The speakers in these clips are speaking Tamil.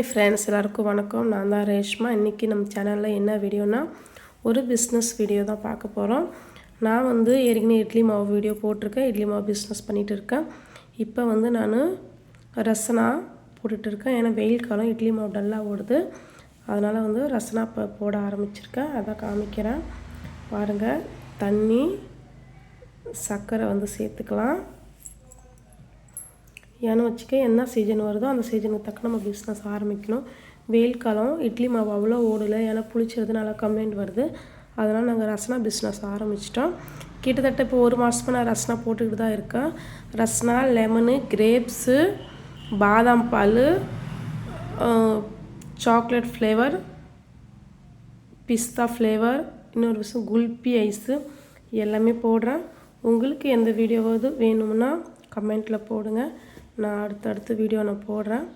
ஹாய் ஃப்ரெண்ட்ஸ் எல்லாருக்கும் வணக்கம். நான் தான் ரேஷ்மா. இன்றைக்கி நம்ம சேனலில் என்ன வீடியோனா ஒரு பிஸ்னஸ் வீடியோ தான் பார்க்க போகிறோம் நான் வந்து ஏற்கனவே இட்லி மாவு வீடியோ போட்டிருக்கேன். இட்லி மாவு பிஸ்னஸ் பண்ணிகிட்டு இருக்கேன். இப்போ வந்து நான் ரசனா போட்டுட்டு இருக்கேன். ஏன்னா வெயில் காலம் இட்லி மாவு டல்லாக ஓடுது. அதனால் வந்து ரசனா இப்போ போட ஆரம்பிச்சிருக்கேன். அதான் காமிக்கிறேன். பாருங்கள் தண்ணி சர்க்கரை வந்து சேர்த்துக்கலாம். ஏன்னு வச்சுக்க என்ன சீசன் வருதோ அந்த சீசனுக்கு தக்க நம்ம பிஸ்னஸ் ஆரம்பிக்கணும். வெயில் காலம் இட்லி மாவு அவ்வளோ ஓடலை ஏன்னா புளிச்சது நல்லா கம்ப்ளைண்ட் வருது. அதனால் நாங்கள் ரசனா பிஸ்னஸ் ஆரம்பிச்சிட்டோம். கிட்டத்தட்ட இப்போ ஒரு மாதமாக நான் ரசனா போட்டுக்கிட்டு தான் இருக்கேன். ரசனா லெமனு கிரேப்ஸு பாதாம் பால் சாக்லேட் ஃப்ளேவர் பிஸ்தா ஃப்ளேவர் இன்னொரு விஷயம் குல்பி ஐஸு எல்லாமே போடுறேன். உங்களுக்கு எந்த வீடியோவாவது வேணும்னா கமெண்ட்டில் போடுங்க. நான் அடுத்தடுத்து வீடியோ நான் போடுறேன்.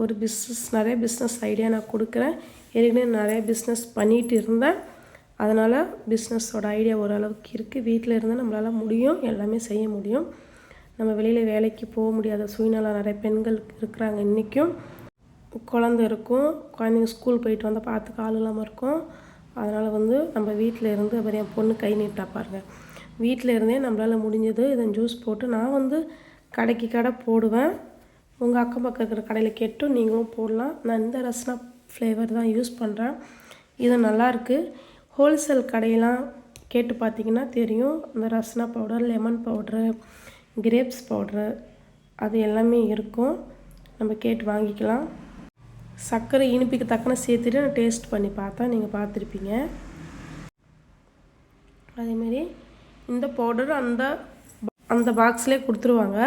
ஒரு பிஸ்னஸ் நிறைய பிஸ்னஸ் ஐடியா நான் கொடுக்குறேன். ஏற்கனவே நிறைய பிஸ்னஸ் பண்ணிகிட்டு இருந்தேன். அதனால் பிஸ்னஸோட ஐடியா ஓரளவுக்கு இருக்குது வீட்டில் இருந்தால் நம்மளால் முடியும். எல்லாமே செய்ய முடியும். நம்ம வெளியில் வேலைக்கு போக முடியாத சூழ்நிலை நிறைய பெண்கள் இருக்கிறாங்க இன்றைக்கும் குழந்த இருக்கும். குழந்தைங்க ஸ்கூல் போயிட்டு வந்தால் பார்த்துக்க ஆள் இல்லாமல் இருக்கும். அதனால் வந்து நம்ம வீட்டில் இருந்து அப்புறம் என் பொண்ணு கை நீட்டா பாருங்கள் வீட்டில் இருந்தே நம்மளால் முடிஞ்சது. இதை ஜூஸ் போட்டு நான் வந்து கடைக்கு கடை போடுவேன். உங்கள் அக்கம் பக்கம் இருக்கிற கடையில் கேட்டும் நீங்களும் போடலாம். நான் இந்த ரஸ்னா ஃப்ளேவர் தான் யூஸ் பண்ணுறேன் இது நல்லாயிருக்கு ஹோல்சேல் கடையெல்லாம் கேட்டு பார்த்தீங்கன்னா தெரியும். இந்த Rasna powder lemon powder grapes powder அது எல்லாமே இருக்கும். நம்ம கேட்டு வாங்கிக்கலாம். சர்க்கரை இனிப்புக்கு தக்கன சேர்த்துட்டு நான் டேஸ்ட் பண்ணி பார்த்தேன் நீங்கள் பார்த்துருப்பீங்க. அதேமாரி இந்த பவுடர் அந்த அந்த பாக்ஸ்லேயே கொடுத்துருவாங்க.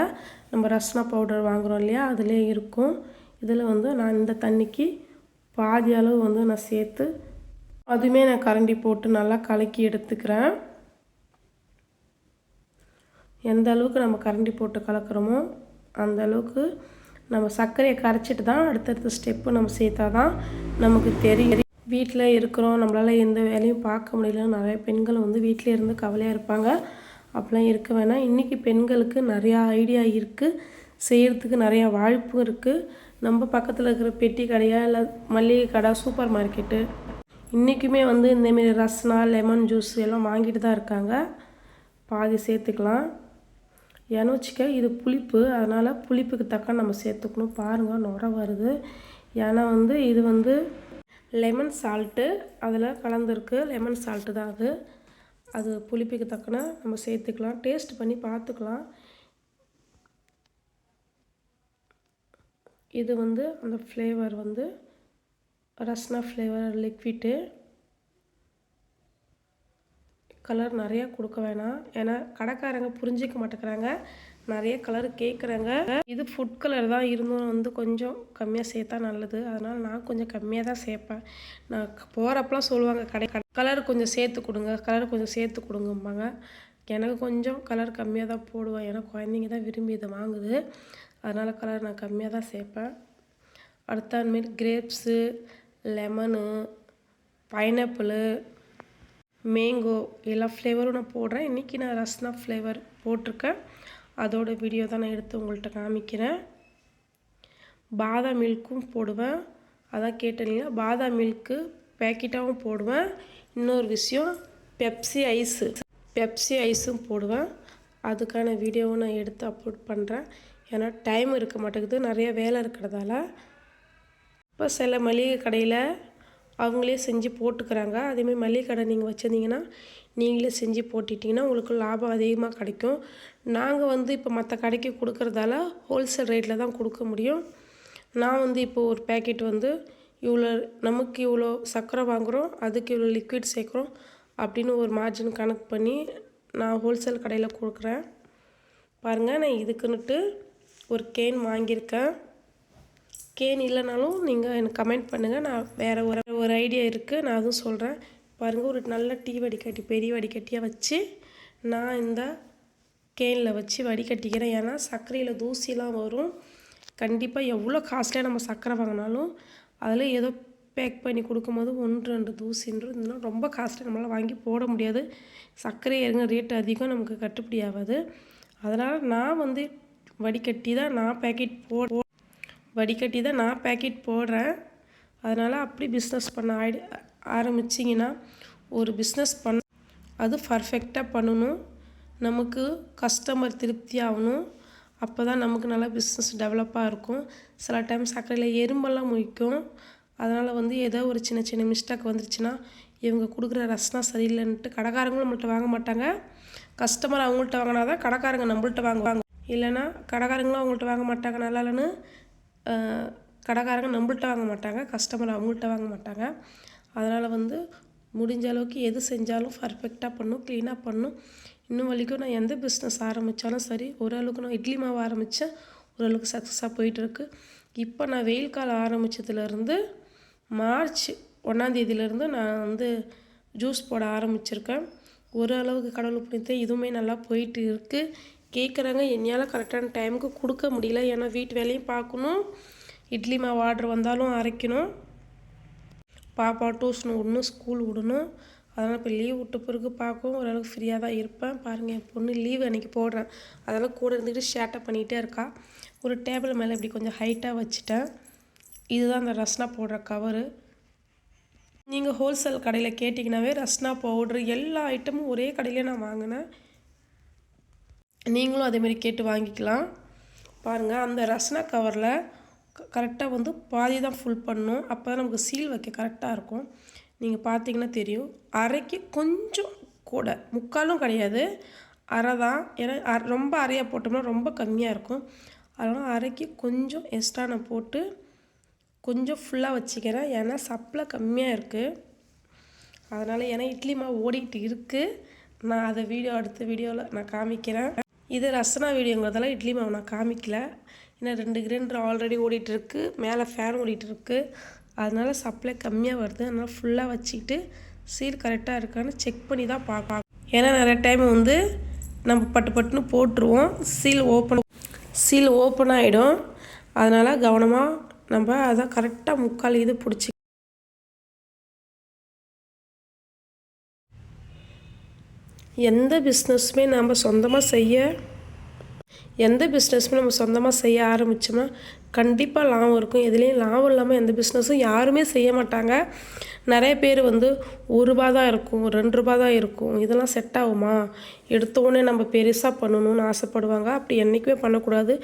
நம்ம ரஸ்னா பவுடர் வாங்குகிறோம் இல்லையா? அதிலே இருக்கும். இதில் வந்து நான் இந்த தண்ணிக்கு பாதி அளவு வந்து நான் சேர்த்து அதுவுமே நான் கரண்டி போட்டு நல்லா கலக்கி எடுத்துக்கிறேன். எந்த அளவுக்கு நம்ம கரண்டி போட்டு கலக்கிறோமோ அந்த அளவுக்கு நம்ம சர்க்கரையை கரைச்சிட்டு தான் அடுத்தடுத்த ஸ்டெப்பு நம்ம சேர்த்தா தான் நமக்கு தெரியும். வீட்டில் இருக்கிறோம். நம்மளால் எந்த வேலையும் பார்க்க முடியல நிறைய பெண்கள் வந்து வீட்டிலே இருந்து கவலையாக இருப்பாங்க. அப்படிலாம் இருக்க வேணாம். இன்றைக்கி பெண்களுக்கு நிறையா ஐடியா இருக்குது செய்கிறதுக்கு நிறையா வாய்ப்பு இருக்குது நம்ம பக்கத்தில் இருக்கிற பெட்டி கடையா இல்லை மளிகை கடை சூப்பர் மார்க்கெட்டு இன்றைக்குமே வந்து இந்தமாரி ரஸ்னா லெமன் ஜூஸ் எல்லாம் வாங்கிட்டு தான் இருக்காங்க. பாதி சேர்த்துக்கலாம். ஏன்னு வச்சுக்க இது புளிப்பு. அதனால் புளிப்புக்கு தக்க நம்ம சேர்த்துக்கணும். பாருங்கள் நுர வருது. ஏன்னா வந்து இது வந்து லெமன் சால்ட்டு அதில் கலந்துருக்கு. லெமன் சால்ட்டு தான் அது. அது புளிப்புக்கு தக்கன நம்ம சேர்த்துக்கலாம். டேஸ்ட் பண்ணி பார்த்துக்கலாம். இது வந்து அந்த ஃப்ளேவர் வந்து ரஸ்னா ஃப்ளேவர் லிக்விட்டு கலர் நிறையா கொடுக்க வேணாம். ஏன்னா கடைக்காரங்க புரிஞ்சிக்க மாட்டேங்கிறாங்க. நிறைய கலர் கேட்குறாங்க இது ஃபுட் கலர் தான். இருந்தும் வந்து கொஞ்சம் கம்மியாக சேர்த்தா நல்லது. அதனால் நான் கொஞ்சம் கம்மியாக தான் சேர்ப்பேன். நான் போகிறப்பெல்லாம் சொல்லுவாங்க கடை கலர் கொஞ்சம் சேர்த்து கொடுங்க. கலர் கொஞ்சம் சேர்த்து கொடுங்கம்பாங்க. எனக்கு கொஞ்சம் கலர் கம்மியாக தான் போடுவேன். ஏன்னா குழந்தைங்க தான் விரும்பி இதை வாங்குது. அதனால் கலர் நான் கம்மியாக தான் சேர்ப்பேன். அடுத்த அதுமாரி கிரேப்ஸு லெமனு பைனாப்பிளு மேங்கோ எல்லா ஃப்ளேவரும் நான் போடுறேன். இன்றைக்கி நான் ரஸ்னா ஃப்ளேவர் போட்டிருக்கேன். அதோட வீடியோ தான் நான் எடுத்து உங்கள்கிட்ட காமிக்கிறேன். பாதாம் மில்க்கும் போடுவேன். அதான் கேட்டேன் பாதாம் மில்க்கு பேக்கெட்டாகவும் போடுவேன். இன்னொரு விஷயம் பெப்சி ஐஸு பெப்சி ஐஸும் போடுவேன். அதுக்கான வீடியோவும் நான் எடுத்து அப்லோட் பண்ணுறேன் ஏன்னா டைம் இருக்க மாட்டேங்குது. நிறைய வேலை இருக்கிறதால. இப்போ சில மளிகை கடையில் அவங்களே செஞ்சு போட்டுக்கிறாங்க. அதேமாதிரி மளிகை கடை நீங்கள் வச்சுருந்தீங்கன்னா நீங்களே செஞ்சு போட்டுட்டிங்கன்னா உங்களுக்கு லாபம் அதிகமாக கிடைக்கும். நாங்கள் வந்து இப்போ மற்ற கடைக்கு கொடுக்குறதால ஹோல்சேல் ரேட்டில் தான் கொடுக்க முடியும். நான் வந்து இப்போது ஒரு பேக்கெட் வந்து இவ்வளோ நமக்கு இவ்வளோ சர்க்கரை வாங்குகிறோம் அதுக்கு இவ்வளோ லிக்விட் சேர்க்குறோம் அப்படின்னு ஒரு மார்ஜின் கணக்கு பண்ணி நான் ஹோல்சேல் கடையில் கொடுக்குறேன். பாருங்கள் நான் இதுக்குன்னுட்டு ஒரு கேன் வாங்கியிருக்கேன். கேன் இல்லைனாலும் நீங்கள் எனக்கு கமெண்ட் பண்ணுங்கள் நான் வேறு ஒரு ஒரு ஐடியா இருக்குது நான் அதுவும் சொல்கிறேன் பாருங்கள் ஒரு நல்ல டீ வடிகட்டி பெரிய வடிகட்டியாக வச்சு நான் இந்த கேனில் வச்சு வடிகட்டிக்கிறேன். ஏன்னா சர்க்கரையில் தூசிலாம் வரும். கண்டிப்பாக எவ்வளோ காஸ்ட்லியாக நம்ம சர்க்கரை வாங்கினாலும் அதில் ஏதோ பேக் பண்ணி கொடுக்கும்போது ஒன்று ரெண்டு தூசின்றது ரொம்ப காஸ்ட்லி நம்மளால் வாங்கி போட முடியாது. சர்க்கரை இறங்க ரேட் அதிகம் நமக்கு கட்டுப்படி ஆகாது. அதனால் நான் வந்து வடிகட்டி தான் நான் பேக்கெட் போ வடிகட்டி தான் நான் பேக்கெட் போடுறேன். அதனால் அப்படி பிஸ்னஸ் பண்ண ஆயிடு ஆரம்பிச்சிங்கன்னா ஒரு பிஸ்னஸ் பண்ண அது பர்ஃபெக்டாக பண்ணணும். நமக்கு கஸ்டமர் திருப்தி ஆகணும். அப்போ தான் நமக்கு நல்லா பிஸ்னஸ் டெவலப்பாக இருக்கும். சில டைம் சர்க்கரையில் எறும்பெல்லாம் முழிக்கும் அதனால் வந்து ஏதோ ஒரு சின்ன சின்ன மிஸ்டேக் வந்துருச்சுன்னா இவங்க கொடுக்குற ரசனா சரியில்லைன்ட்டு கடைக்காரங்களும் நம்மள்ட்ட வாங்க மாட்டாங்க. கஸ்டமர் அவங்கள்ட்ட வாங்கினா தான் கடைக்காரங்க நம்மள்ட்ட வாங்குவாங்க. இல்லைன்னா கடைக்காரங்களும் அவங்கள்ட்ட வாங்க மாட்டாங்க. நல்லா இல்லைன்னு கடைக்காரங்க நம்மள்ட்ட வாங்க மாட்டாங்க கஸ்டமர் அவங்கள்ட்ட வாங்க மாட்டாங்க. அதனால் வந்து முடிஞ்ச அளவுக்கு எது செஞ்சாலும் பர்ஃபெக்டாக பண்ணும் க்ளீனாக பண்ணும். இன்னும் வரைக்கும் நான் எந்த பிஸ்னஸ் ஆரம்பித்தாலும் சரி ஓரளவுக்கு நான் இட்லி மாவு ஆரம்பித்தேன் ஓரளவுக்கு சக்ஸஸாக போயிட்டுருக்கு. இப்போ நான் வெயில் காலம் ஆரம்பித்ததுலேருந்து மார்ச் ஒன்றாந்தேதியிலேருந்து நான் வந்து ஜூஸ் போட ஆரம்பிச்சிருக்கேன். ஓரளவுக்கு கடவுள் புண்ணியத்தை இதுவுமே நல்லா போயிட்டு இருக்குது கேட்குறாங்க என்னால் கரெக்டான டைமுக்கு கொடுக்க முடியல. ஏன்னா வீட்டு வேலையும் பார்க்கணும் இட்லி மாவு ஆர்டர் வந்தாலும் அரைக்கணும். பாப்பா டியூஷன் விடணும் ஸ்கூல் விடணும். அதனால் இப்போ லீவ் விட்ட பிறகு பார்க்கவும் ஓரளவுக்கு ஃப்ரீயாக தான் இருப்பேன். பாருங்கள் என் பொண்ணு லீவ் அன்றைக்கி போடுறேன். அதெல்லாம் கூட இருந்துக்கிட்டு ஷேட்டப் பண்ணிகிட்டே இருக்கா. ஒரு டேபிள் மேலே இப்படி கொஞ்சம் ஹைட்டாக வச்சுட்டேன். இதுதான் அந்த ரஸ்னா போடுற கவரு நீங்கள் ஹோல்சேல் கடையில் கேட்டிங்கனாவே ரஸ்னா பவுட்ரு எல்லா ஐட்டமும் ஒரே கடையிலே நான் வாங்கினேன். நீங்களும் அதேமாரி கேட்டு வாங்கிக்கலாம். பாருங்கள் அந்த ரஸ்னா கவரில் கரெக்டாக வந்து பாதி தான் ஃபுல் பண்ணணும். அப்போ தான் நமக்கு சீல் வைக்க கரெக்டாக இருக்கும். நீங்கள் பார்த்தீங்கன்னா தெரியும். அரைக்கு கொஞ்சம் கூட முக்காலும் கிடையாது. அரை தான். ஏன்னா அர- ரொம்ப அரையாக போட்டோம்னா ரொம்ப கம்மியாக இருக்கும். அதனால் அரைக்கு கொஞ்சம் எக்ஸ்ட்ரா நான் போட்டு கொஞ்சம் ஃபுல்லாக வச்சுக்கிறேன். ஏன்னா சப்ளை கம்மியாக இருக்குது அதனால் ஏன்னா இட்லி மாவு ஓடிக்கிட்டு இருக்குது நான் அதை வீடியோ அடுத்த வீடியோவில் நான் காமிக்கிறேன். இது ரசனா வீடியோங்கிறதால இட்லி மாவு நான் காமிக்கல. ஏன்னா ரெண்டு கிரைண்டர் ஆல்ரெடி ஓடிட்டுருக்கு. மேலே ஃபேன் ஓடிட்டுருக்கு. அதனால் சப்ளை கம்மியாக வருது. அதனால் ஃபுல்லாக வச்சுக்கிட்டு சீல் கரெக்டாக இருக்கான்னு செக் பண்ணி தான் பார்க்கலாம் ஏன்னா நிறைய டைம் வந்து நம்ம பட்டு பட்டுன்னு போட்டுருவோம். சீல் ஓப்பன் சீல் ஓப்பன் ஆகிடும் அதனால் கவனமாக நம்ம அதை கரெக்டாக முக்கால் இது பிடிச்சி எந்த பிஸ்னஸுமே நம்ம சொந்தமாக செய்ய எந்த பிஸ்னஸுமே நம்ம சொந்தமாக செய்ய ஆரம்பித்தோம்னா கண்டிப்பாக லாபம் இருக்கும். எதுலேயும் லாபம் இல்லாமல் எந்த பிஸ்னஸும் யாருமே செய்ய மாட்டாங்க. நிறைய பேர் வந்து ஒரு ரூபா தான் இருக்கும் ரெண்டு ரூபா தான் இருக்கும். இதெல்லாம் செட் ஆகுமா? எடுத்தோடனே நம்ம பெருசாக பண்ணணும்னு ஆசைப்படுவாங்க. அப்படி என்றைக்குமே பண்ணக்கூடாது.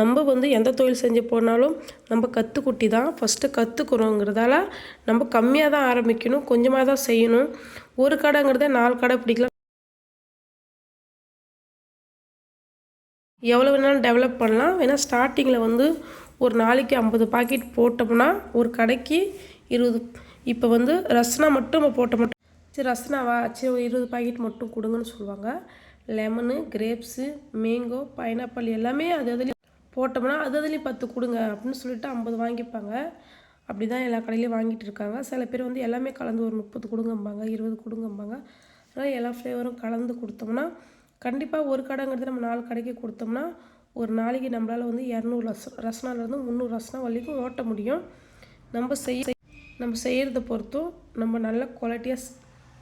நம்ம வந்து எந்த தொழில் செஞ்சு போனாலும் நம்ம கற்றுக்குட்டி தான் ஃபஸ்ட்டு கற்றுக்குறோங்கிறதால நம்ம கம்மியாக தான் ஆரம்பிக்கணும். கொஞ்சமாக தான் செய்யணும். ஒரு கடைங்கிறத நாலு கடை பிடிக்கலாம். எவ்வளோ வேணாலும் டெவலப் பண்ணலாம். வேணால் ஸ்டார்டிங்கில் வந்து ஒரு நாளைக்கு ஐம்பது பாக்கெட் போட்டோம்னா ஒரு கடைக்கு இருபது இப்போ வந்து ரஸ்னா மட்டும் நம்ம போட்ட மட்டும். சரி ரஸ்னாவா சரி ஒரு இருபது பாக்கெட் மட்டும் கொடுங்கன்னு சொல்லுவாங்க. லெமனு கிரேப்ஸு மேங்கோ பைனாப்பிள் எல்லாமே அது அதுலேயும் போட்டோம்னா அது அதுலேயும் பத்து கொடுங்க அப்படின்னு சொல்லிட்டு ஐம்பது வாங்கிப்பாங்க. அப்படி தான் எல்லா கடையிலையும் வாங்கிட்டு இருக்காங்க. சில பேர் வந்து எல்லாமே கலந்து ஒரு முப்பது கொடுங்கம்பாங்க இருபது கொடுங்கம்பாங்க. அதனால் எல்லா ஃப்ளேவரும் கலந்து கொடுத்தோம்னா கண்டிப்பாக ஒரு கடைங்கிறது நம்ம நாலு கடைக்கு கொடுத்தோம்னா ஒரு நாளைக்கு நம்மளால் வந்து இரநூறு ரச ரசனாலேருந்து முந்நூறு ரசனா வரைக்கும் ஓட்ட முடியும். நம்ம செய்ய நம்ம செய்கிறத பொறுத்தும் நம்ம நல்ல குவாலிட்டியாக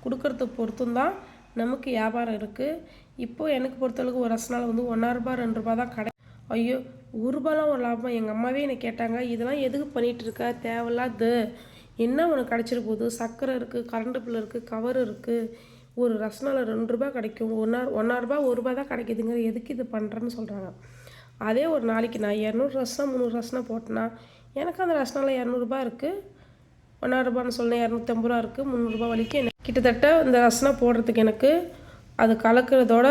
கொடுக்கறத பொறுத்தும் தான் நமக்கு வியாபாரம் இருக்குது இப்போது எனக்கு பொறுத்தளவுக்கு ஒரு ரசனால் வந்து ஒன்றா ரூபா ரெண்டு ரூபா தான் கடை. ஐயோ ஒரு ரூபாலாம் ஒரு லாபம்? எங்கள் அம்மாவே என்னை கேட்டாங்க இதெல்லாம் எதுக்கு பண்ணிகிட்டு இருக்க? தேவையில்லாது என்ன உனக்கு கிடச்சிட போகுது? சர்க்கரை இருக்குது கரண்ட் பில் இருக்குது கவர் இருக்குது ஒரு ரசனால ரெண்டு ரூபா கிடைக்கும். ஒன்றா ஒன்றா ரூபா ஒரு ரூபா தான் கிடைக்குதுங்க எதுக்கு இது பண்ணுறேன்னு சொல்கிறாங்க அதே ஒரு நாளைக்கு நான் இரநூறு ரசனா முந்நூறு ரசனா போட்டேன்னா எனக்கு அந்த ரசனால இரநூறுபா இருக்குது ஒன்றா ரூபான்னு சொன்னேன் இரநூத்தம்பது ரூபா இருக்குது முந்நூறுரூபா வரைக்கும் எனக்கு கிட்டத்தட்ட இந்த ரசனா போடுறதுக்கு எனக்கு அது கலக்கிறதோட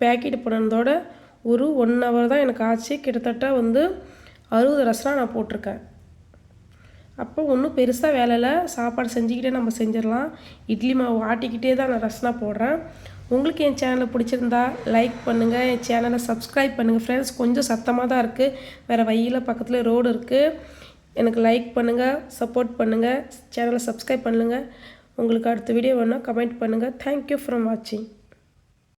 பேக்கெட் பண்ணதோட ஒரு ஒன் ஹவர் தான் எனக்கு ஆச்சு. கிட்டத்தட்ட வந்து அறுபது ரசனா நான் போட்டிருக்கேன். அப்போ ஒன்றும் பெருசாக வேலை இல்லை. சாப்பாடு செஞ்சுக்கிட்டே நம்ம செஞ்சிடலாம். இட்லி மாவு ஆட்டிக்கிட்டே தான் நான் ரசனா போடுறேன். உங்களுக்கு என் சேனலை பிடிச்சிருந்தா லைக் பண்ணுங்கள் என் சேனலை சப்ஸ்கிரைப் பண்ணுங்கள் ஃப்ரெண்ட்ஸ் கொஞ்சம் சத்தமாக தான் இருக்குது வேறு வழியில் பக்கத்தில் ரோடு இருக்குது எனக்கு லைக் பண்ணுங்கள் சப்போர்ட் பண்ணுங்கள் சேனலை சப்ஸ்கிரைப் பண்ணுங்கள் உங்களுக்கு அடுத்த வீடியோ வேணால் கமெண்ட் பண்ணுங்கள் தேங்க்யூ ஃப்ரம் வாட்சிங்